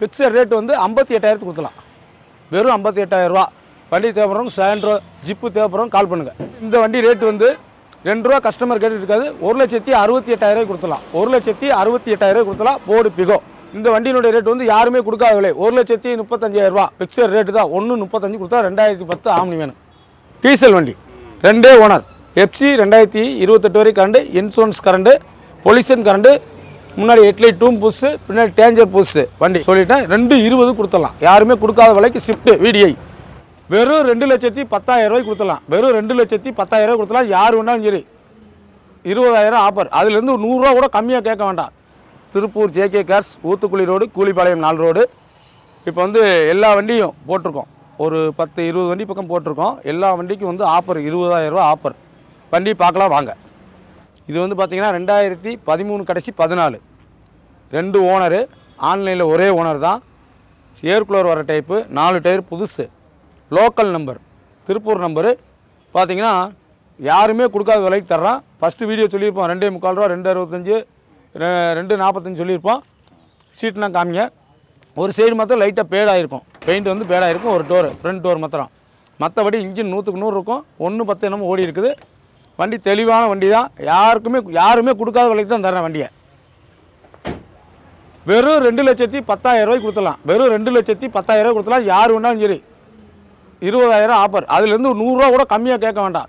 Picture rate வந்து ஐம்பத்தி எட்டாயிரத்துக்கு கொடுக்கலாம் வெறும் ஐம்பத்தி எட்டாயிரரூவா வண்டி தேவைப்படுறோம் சாயந்தரோ ஜிப்பு தேவைப்படுறோம் கால் பண்ணுங்கள் இந்த வண்டி ரேட் வந்து ரெண்டு ரூபா கஸ்டமர் கேட்டு இருக்காது. ஒரு லட்சத்தி அறுபத்தி எட்டாயிரம் கொடுத்தலாம் ஒரு லட்சத்தி அறுபத்தி எட்டாயிரம் கொடுத்தலாம் போர்டு பிகோ. இந்த வண்டியினுடைய ரேட் வந்து யாருமே கொடுக்காத விலை ஒரு லட்சத்தி முப்பத்தஞ்சாயிரரூபா ரூபா. ரேட்டு தான். ஒன்று முப்பத்தஞ்சு கொடுத்தா ரெண்டாயிரத்தி பத்து ஆம்னி வேணும். டீசல் வண்டி. ரெண்டே ஓனர். எஃப்சி ரெண்டாயிரத்தி இருபத்தெட்டு வரை current insurance current pollution current முன்னாடி ஹெட்லைட்டும் புதுசு பின்னாடி டேஞ்சர் புதுசு வண்டி. சொல்லிட்டேன் ரெண்டு இருபது கொடுத்துடலாம். யாருமே கொடுக்காத விலைக்கு ஷிஃப்ட் விடிஐ வெறும் ரெண்டு லட்சத்தி பத்தாயிரம் ரூபாய் கொடுத்துடலாம். வெறும் ரெண்டு லட்சத்தி பத்தாயிரம் ரூபாய் கொடுத்துலாம் யார் வேணாலும் சரி. இருபதாயிரம் ஆஃபர் அதுலேருந்து ஒரு நூறுரூவா கூட கம்மியாக கேட்க வேண்டாம். Tiruppur JK cars Oothukuzhi road Koolipalayam நாலு ரோடு இப்போ வந்து எல்லா வண்டியும் போட்டிருக்கோம். ஒரு பத்து இருபது வண்டி பக்கம் போட்டிருக்கோம். எல்லா வண்டிக்கும் வந்து ஆஃபர் இருபதாயிரம் ரூபா ஆஃபர் வண்டி பார்க்கலாம் வாங்க. இது வந்து பார்த்திங்கன்னா ரெண்டாயிரத்தி பதிமூணு கடைசி பதினாலு. ரெண்டு ஓனரு ஆன்லைனில் ஒரே ஓனர் தான். ஏர் கூலர் வர டைப்பு நாலு டயர் புதுசு. லோக்கல் நம்பர் திருப்பூர் நம்பரு பார்த்தீங்கன்னா யாருமே கொடுக்காத விலைக்கு தர்றான். ஃபஸ்ட்டு வீடியோ சொல்லியிருப்போம் ரெண்டே முக்கால் ரூபா ரெண்டு அறுபத்தஞ்சு ரெண்டு நாற்பத்தஞ்சு சொல்லியிருப்போம் சீட்னா காமிங்க. ஒரு சைடு மாத்திரம் லைட்டாக பேடாயிருக்கும் பெயிண்ட் வந்து பேடாயிருக்கும் ஒரு டோர் ஃப்ரண்ட் டோர் மாத்திரம். மற்றபடி இன்ஜின் நூற்றுக்கு நூறு இருக்கும். ஒன்று பத்து என்னமோ ஓடி இருக்குது வண்டி தெளிவான வண்டி தான். யாருக்குமே யாருமே கொடுக்காத விலைக்கு தான் தர்றேன் வண்டியை. வெறும் ரெண்டு லட்சத்தி பத்தாயிரம் ரூபாய் கொடுத்துலாம் வெறும் ரெண்டு லட்சத்தி பத்தாயிரம் ரூபாய் கொடுத்துலாம் யார் வேணாலும் சரி. இருபதாயிரம் ஆஃபர் அதுலேருந்து நூறுரூவா கூட கம்மியாக கேட்க வேண்டாம்.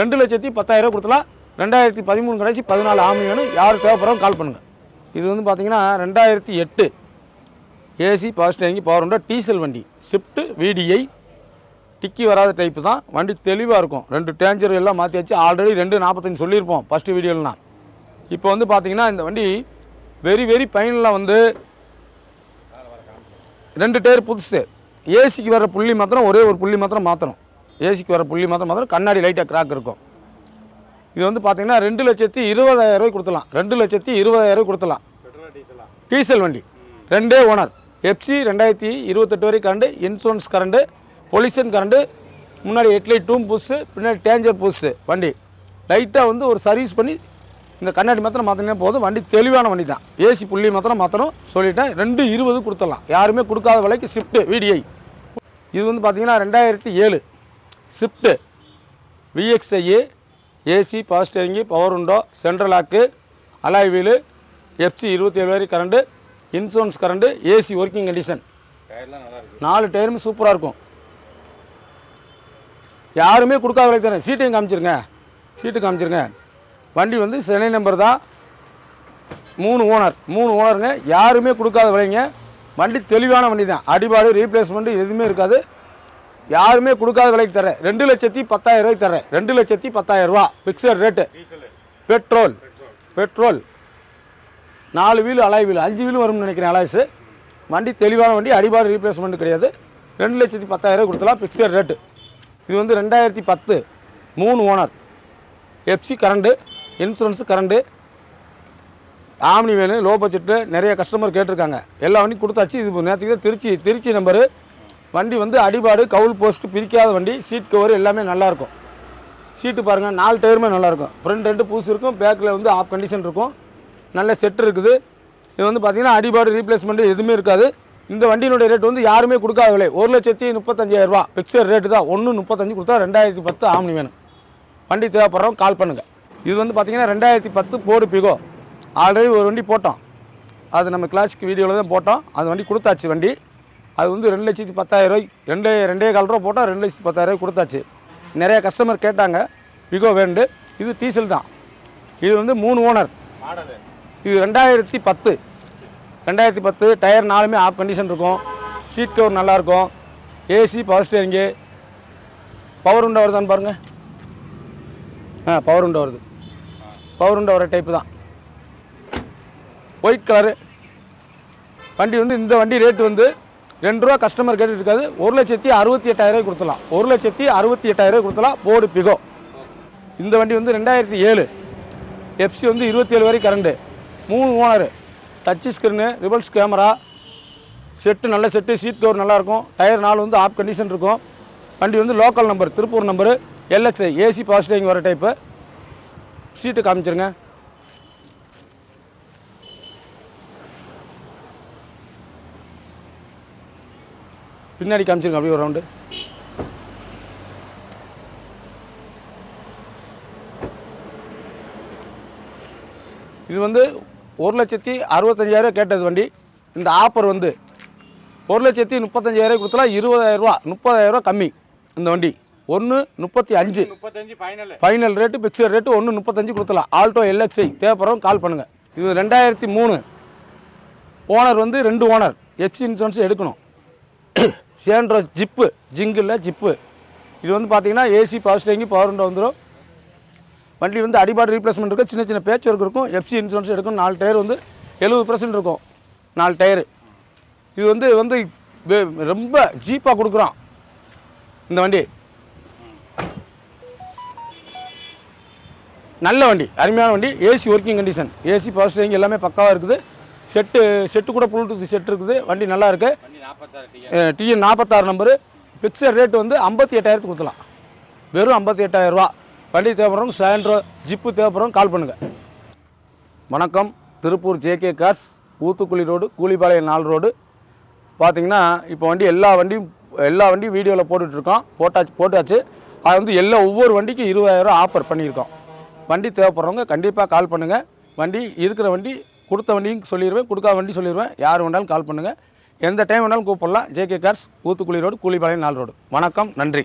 ரெண்டு லட்சத்தி பத்தாயிரம் ரூபாய் கொடுத்துலாம் ரெண்டாயிரத்தி பதிமூணு கடைசி பதினாலு ஆமி வேணும் யார் தேவைப்படுறோம் கால் பண்ணுங்கள் இது வந்து பார்த்தீங்கன்னா ரெண்டாயிரத்தி எட்டு. ஏசி பவர் ஸ்டேரிங் பவர் உண்டா டீசல் வண்டி. ஷிஃப்ட்டு விடிஐ டிக்கி வராத டைப்பு தான். வண்டி தெளிவாக இருக்கும். ரெண்டு டேஞ்சர் எல்லாம் மாற்றியாச்சு ஆல்ரெடி ரெண்டு நாற்பத்தஞ்சு சொல்லியிருப்போம். ஃபஸ்ட்டு வீடியோலாம் இப்போ வந்து பார்த்தீங்கன்னா இந்த வண்டி வெரி வெரி ஃபைனலில் வந்து ரெண்டு டயர் புதுசு. ஏசிக்கு வர புள்ளி மாத்திரம் ஒரே ஒரு புள்ளி மாத்திரம் மாற்றணும் ஏசிக்கு வர புள்ளி மாத்திரம் மாத்திரம் கண்ணாடி லைட்டாக கிராக் இருக்கும். இது வந்து பார்த்தீங்கன்னா ரெண்டு லட்சத்தி இருபதாயிரம் ரூபாய் கொடுத்துலாம் ரெண்டு லட்சத்தி இருபதாயிரம் ரூபாய் கொடுத்துலாம் டீசல் வண்டி. ரெண்டே ஓனர். எஃப்சி ரெண்டாயிரத்தி இருபத்தெட்டு வரை current insurance current pollution current முன்னாடி ஹெட்லைட் டூம் புதுசு பின்னாடி டேஞ்சர் புதுசு வண்டி. லைட்டாக வந்து ஒரு சர்வீஸ் பண்ணி இந்த கண்ணாடி மாத்திரம் மாற்றினா போதும். வண்டி தெளிவான வண்டி தான். ஏசி புள்ளி மாத்திரம் மாற்றணும் சொல்லிட்டேன். ரெண்டு இருபது கொடுத்துடலாம். யாருமே கொடுக்காத விலைக்கு ஷிஃப்ட்டு விடிஐ இது வந்து பார்த்தீங்கன்னா ரெண்டாயிரத்தி ஏழு. Swift VXI AC power steering power உண்டோ central lock alloy wheel FC இருபத்தி ஏழு வரை current insurance current AC working condition நாலு டயருமே சூப்பராக இருக்கும். யாருமே கொடுக்காத விலைக்கு தரேன் சீட்டையும் காமிச்சிருங்க. சீட்டு காமிச்சிருங்க. வண்டி வந்து சென்னை நம்பர் தான். மூணு ஓனர் மூணு ஓனருங்க யாருமே கொடுக்காத விலைங்க. வண்டி தெளிவான வண்டி தான். அடிபாடு ரீப்ளேஸ்மெண்ட் எதுவுமே இருக்காது. யாருமே கொடுக்காத விலைக்கு தரேன் ரெண்டு லட்சத்தி பத்தாயிரம் ரூபாய்க்கு தரேன் ரெண்டு லட்சத்தி பத்தாயிரம் ரூபா. பிக்சர் ரேட்டு பெட்ரோல் பெட்ரோல் நாலு வீலு அலாய் வீலு. அஞ்சு வீலும் வரும்னு நினைக்கிறேன் அலாய்ஸு. வண்டி தெளிவான வண்டி அடிபாடு ரீப்ளேஸ்மெண்ட் கிடையாது. ரெண்டு லட்சத்தி பத்தாயிரம் கொடுத்தலாம் பிக்சர் ரேட்டு இது வந்து ரெண்டாயிரத்தி பத்து. மூணு owner FC current insurance current Omni வேணும் லோ பட்ஜெட்டு நிறைய கஸ்டமர் கேட்டிருக்காங்க. எல்லா வண்டியும் கொடுத்தாச்சு. இது நேற்றுக்கு தான் திருச்சி திருச்சி நம்பரு வண்டி வந்து அடிபாடு கவுல் போஸ்ட்டு பிரிக்காத வண்டி சீட் கவர் எல்லாமே நல்லாயிருக்கும் சீட்டு பாருங்கள் நாலு டயருமே நல்லாயிருக்கும் ஃப்ரண்ட் ரெண்டு பூசு இருக்கும் பேக்கில் வந்து ஆஃப் கண்டிஷன் இருக்கும். நல்ல செட் இருக்குது. இது வந்து பார்த்திங்கன்னா அடிபாடு ரீப்ளேஸ்மெண்ட்டு எதுவுமே இருக்காது. இந்த வண்டியினுடைய ரேட் வந்து யாருமே கொடுக்காத விலை ஒரு லட்சத்தி முப்பத்தஞ்சாயிரரூபா பிக்சர் ரேட்டு தான். ஒன்று முப்பத்தஞ்சு கொடுத்தா ரெண்டாயிரத்தி பத்து ஆம்னி வேணும் வண்டி தேவைப்படுறவங்க கால் பண்ணுங்கள் இது வந்து பார்த்தீங்கன்னா ரெண்டாயிரத்தி பத்து போடு பிகோ. ஆல்ரெடி ஒரு வண்டி போட்டோம். அது நம்ம கிளாசிக் வீடியோவில் தான் போட்டோம். அது வண்டி கொடுத்தாச்சு வண்டி. அது வந்து ரெண்டு லட்சத்தி பத்தாயிரம் ரெண்டு ரெண்டே ரெண்டே கால் ரூபா போட்டால் ரெண்டு லட்சத்தி பத்தாயிரம் கொடுத்தாச்சு. நிறையா கஸ்டமர் கேட்டாங்க. பிகோ வேண்டு. இது டீசல் தான். இது வந்து மூணு ஓனர். இது ரெண்டாயிரத்தி பத்து. ரெண்டாயிரத்தி பத்து டயர் நாலுமே ஆஃப் கண்டிஷன் இருக்கும். சீட் கவர் நல்லாயிருக்கும். ஏசி பவர் ஸ்டேரிங்கு பவர் உண்டாக வருதான்னு பாருங்கள் ஆ பவர் உண்டாக வருது. பவர் வர டைப்பு தான். ஒயிட் கலரு வண்டி வந்து இந்த வண்டி ரேட்டு வந்து ரெண்டு ரூபா கஸ்டமர் கேட்டு இருக்காது. ஒரு லட்சத்தி அறுபத்தி எட்டாயிரம் கொடுத்துலாம் ஒரு லட்சத்தி அறுபத்தி எட்டாயிரம் கொடுத்துலாம் போர்டு பிகோ இந்த வண்டி வந்து ரெண்டாயிரத்தி ஏழு. எஃப்சி வந்து இருபத்தி ஏழு வரை கரண்டு மூணு owner touch screen reverse camera set நல்ல செட்டு சீட் கவர் நல்லாயிருக்கும். டயர் நாலு வந்து ஆஃப் கண்டிஷன் இருக்கும். வண்டி வந்து local number Tiruppur number LXI AC power வர டைப்பு சீட்டு காமிச்சிருங்க. பின்னாடி காமிச்சிருங்க அப்படியே ஒரு ரவுண்டு இது வந்து ஒரு லட்சத்தி அறுபத்தஞ்சாயிரம் கேட்டது வண்டி. இந்த ஆஃபர் வந்து ஒரு லட்சத்தி முப்பத்தஞ்சாயிரம் கொடுத்தலாம் இருபதாயிரரூவா முப்பதாயிரரூவா கம்மி இந்த வண்டி. ஒன்று முப்பத்தி அஞ்சு. Final final rate fixed rate ஒன்று முப்பத்தஞ்சு கொடுத்தலாம் ஆல்டோ எல்எக்ஸ்ஐ தேவைப்படுறவங்க கால் பண்ணுங்கள் இது ரெண்டாயிரத்தி மூணு. ஓனர் வந்து ரெண்டு ஓனர் எஃப்சி இன்சூரன்ஸ் எடுக்கணும். சேண்ட்ரோ ஜிப்பு ஜிங்கில் ஜிப்பு இது வந்து பார்த்தீங்கன்னா AC power steering power window வந்துடும் வண்டி வந்து அடிபாடு ரீப்ளேஸ்மெண்ட் இருக்கும். சின்ன சின்ன பேட்ச் ஒர்க் இருக்கும். எஃப்சி இன்சூரன்ஸ் எடுக்கும் நாலு டயர் வந்து எழுபது பர்சன்ட் இருக்கும். நாலு டயரு இது வந்து வந்து ரொம்ப ஜீப்பாக கொடுக்குறோம் இந்த வண்டி. நல்ல வண்டி அருமையான வண்டி AC working condition AC power steering எல்லாமே பக்காவாக இருக்குது. செட்டு செட்டு கூட ப்ளூடூத் செட் இருக்குது. வண்டி நல்லா இருக்கு. வண்டி நாற்பத்தாறு டிஎன் நாற்பத்தாறு நம்பரு பிக்சர் ரேட் வந்து ஐம்பத்தி எட்டாயிரத்துக்கு கொடுக்கலாம் வெறும் ஐம்பத்தி எட்டாயிரரூவா வண்டி தேவைப்படுறவங்க சாயந்தரம் ஜிப்பு தேவைப்படுறவங்க கால் பண்ணுங்கள் வணக்கம். Tiruppur JK cars Oothukuzhi road Koolipalayam நாலு ரோடு பார்த்தீங்கன்னா இப்போ வண்டி எல்லா வண்டியும் எல்லா வண்டியும் வீடியோவில் போட்டுட்ருக்கோம் போட்டாச்சு போட்டாச்சு. அது வந்து எல்லா ஒவ்வொரு வண்டிக்கும் இருபதாயிரம் ஆஃபர் பண்ணியிருக்கோம். வண்டி தேவைப்படுறவங்க கண்டிப்பாக கால் பண்ணுங்கள் வண்டி இருக்கிற வண்டி கொடுத்த வண்டியும் சொல்லிடுவேன் கொடுக்காத வண்டி சொல்லிடுவேன் யார் வேணாலும் கால் பண்ணுங்கள் எந்த டைம் வேணாலும் கூப்பிடலாம். JK cars Oothukuzhi road Koolipalayam நாள் ரோடு வணக்கம் நன்றி.